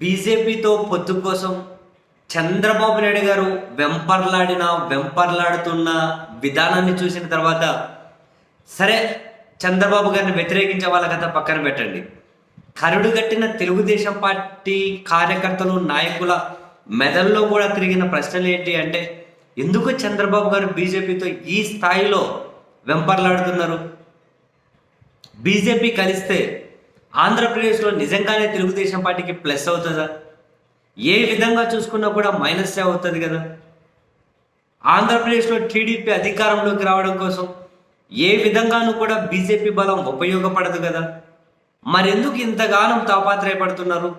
బీజేపీతో పొత్తు కోసం చంద్రబాబు నాయుడు గారు వెంపర్లాడిన వెంపర్లాడుతున్న విధానాన్ని చూసిన తర్వాత సరే చంద్రబాబు గారిని వ్యతిరేకించే వాళ్ళ కథ పక్కన పెట్టండి. కరుడు కట్టిన తెలుగుదేశం పార్టీ కార్యకర్తలు నాయకుల మెదల్లో కూడా తిరిగిన ప్రశ్నలు ఏంటి అంటే ఎందుకు చంద్రబాబు గారు బీజేపీతో ఈ స్థాయిలో వెంపర్లాడుతున్నారు? బీజేపీ కలిస్తే ఆంధ్రప్రదేశ్లో నిజంగానే తెలుగుదేశం పార్టీకి ప్లస్ అవుతుందా? ఏ విధంగా చూసుకున్నా కూడా మైనస్ అవుతుంది కదా? ఆంధ్రప్రదేశ్లో టీడీపీ అధికారంలోకి రావడం కోసం ఏ విధంగానూ కూడా బీజేపీ బలం ఉపయోగపడదు కదా? మరెందుకు ఇంతగానం తాపాత్రయపడుతున్నారు?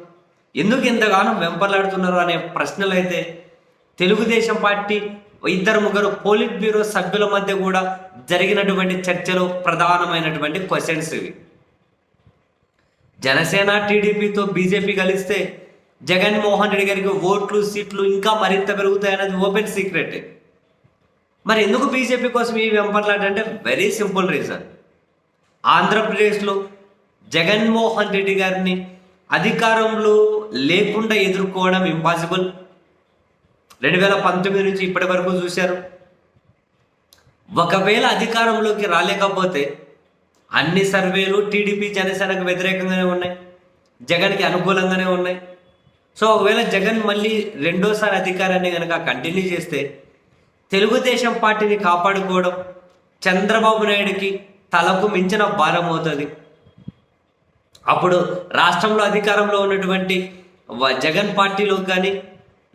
ఎందుకు ఇంతగానం వెంపలాడుతున్నారు అనే ప్రశ్నలు అయితే తెలుగుదేశం పార్టీ ఇద్దరు ముగ్గురు పోలిట్ బ్యూరో సభ్యుల మధ్య కూడా జరిగినటువంటి చర్చలో ప్రధానమైనటువంటి క్వశ్చన్స్ ఇవి. జనసేన టీడీపీతో బీజేపీ కలిస్తే జగన్మోహన్ రెడ్డి గారికి ఓట్లు సీట్లు ఇంకా మరింత పెరుగుతాయనేది ఓపెన్ సీక్రెట్. మరి ఎందుకు బీజేపీ కోసం ఈ వెంపర్లాట అంటే వెరీ సింపుల్ రీజన్. ఆంధ్రప్రదేశ్లో జగన్మోహన్ రెడ్డి గారిని అధికారంలో లేకుండా ఎదుర్కోవడం ఇంపాసిబుల్. రెండు వేల పంతొమ్మిది నుంచి ఇప్పటి వరకు చూశారు. ఒకవేళ అధికారంలోకి రాలేకపోతే అన్ని సర్వేలు టీడీపీ జనసేనకు వ్యతిరేకంగానే ఉన్నాయి. జగన్కి అనుకూలంగానే ఉన్నాయి. సో ఒకవేళ జగన్ మళ్ళీ రెండోసారి అధికారాన్ని కనుక కంటిన్యూ చేస్తే తెలుగుదేశం పార్టీని కాపాడుకోవడం చంద్రబాబు నాయుడికి తలకు మించిన భారం అవుతుంది. అప్పుడు రాష్ట్రంలో అధికారంలో ఉన్నటువంటి వ- జగన్ పార్టీలో కానీ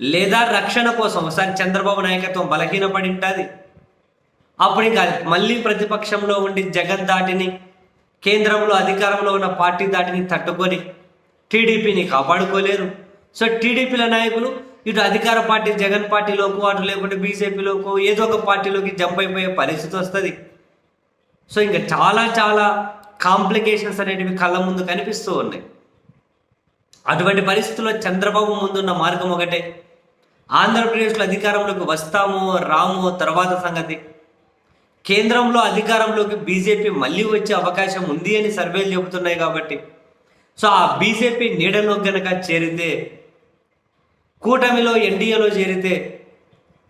లేదా రక్షణ కోసం ఒకసారి చంద్రబాబు నాయకత్వం బలహీనపడి ఉంటుంది. అప్పుడు ఇంకా మళ్ళీ ప్రతిపక్షంలో ఉండి జగన్ దాటిని కేంద్రంలో అధికారంలో ఉన్న పార్టీ దాటిని తట్టుకొని టీడీపీని కాపాడుకోలేరు. సో టీడీపీల నాయకులు ఇటు అధికార పార్టీ జగన్ పార్టీలోకి అటు లేకుంటే బీజేపీలోకి ఏదో ఒక పార్టీలోకి జంప్ అయిపోయే పరిస్థితి వస్తుంది. సో ఇంకా చాలా చాలా కాంప్లికేషన్స్ అనేటివి కళ్ళ ముందు కనిపిస్తూ ఉన్నాయి. అటువంటి పరిస్థితుల్లో చంద్రబాబు ముందున్న మార్గం ఒకటే. ఆంధ్రప్రదేశ్లో అధికారంలోకి వస్తామో రామో తర్వాత సంగతి. కేంద్రంలో అధికారంలోకి బీజేపీ మళ్ళీ వచ్చే అవకాశం ఉంది అని సర్వేలు చెబుతున్నాయి కాబట్టి. సో ఆ బీజేపీ నీడలో గనక చేరితే కూటమిలో ఎన్డీఏలో చేరితే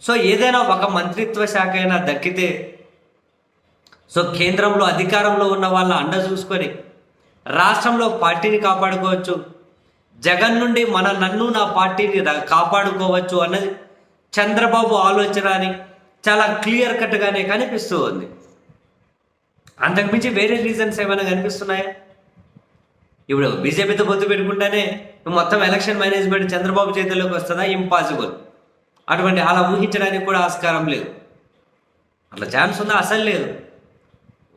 సో ఏదైనా ఒక మంత్రిత్వ శాఖ అయినా దక్కితే సో కేంద్రంలో అధికారంలో ఉన్న వాళ్ళ అండ చూసుకొని రాష్ట్రంలో పార్టీని కాపాడుకోవచ్చు. జగన్ నుండి మన నన్ను నా పార్టీని కాపాడుకోవచ్చు అన్నది చంద్రబాబు ఆలోచన అని చాలా క్లియర్ కట్గానే కనిపిస్తూ ఉంది. అంతకుమించి వేరే రీజన్స్ ఏమైనా కనిపిస్తున్నాయా? ఇప్పుడు బీజేపీతో పొత్తు పెట్టుకుంటేనే మొత్తం ఎలక్షన్ మేనేజ్మెంట్ చంద్రబాబు చేతుల్లోకి వస్తుందా? ఇంపాసిబుల్. అటువంటి అలా ఊహించడానికి కూడా ఆస్కారం లేదు. అట్లా ఛాన్స్ ఉందా? అసలు లేదు.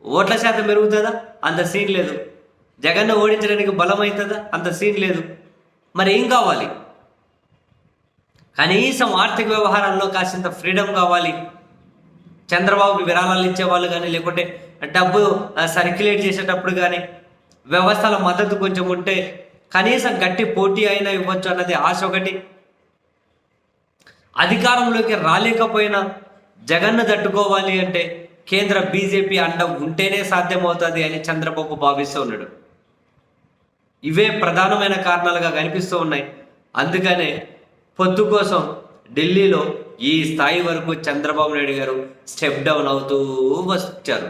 ఓట్ల శాతం పెరుగుతుందా? అంత సీన్ లేదు. జగన్ను ఓడించడానికి బలం అవుతుందా అంత సీన్ లేదు. మరి ఏం కావాలి? కనీసం ఆర్థిక వ్యవహారాల్లో కాసింత ఫ్రీడమ్ కావాలి. చంద్రబాబుకి విరాళాలు ఇచ్చేవాళ్ళు కానీ లేకుంటే డబ్బు సర్క్యులేట్ చేసేటప్పుడు కానీ వ్యవస్థల మద్దతు కొంచెం ఉంటే కనీసం గట్టి పోటీ అయినా ఇవ్వచ్చు అన్నది ఆశ ఒకటి. అధికారంలోకి రాలేకపోయినా జగన్ను తట్టుకోవాలి అంటే కేంద్ర బీజేపీ అండ ఉంటేనే సాధ్యమవుతుంది అని చంద్రబాబు భావిస్తూ ఉన్నాడు. ఇవే ప్రధానమైన కారణాలుగా కనిపిస్తూ ఉన్నాయి. అందుకనే పొత్తు కోసం ఢిల్లీలో ఈ స్థాయి వరకు చంద్రబాబు నాయుడు గారు స్టెప్ డౌన్ అవుతూ వచ్చారు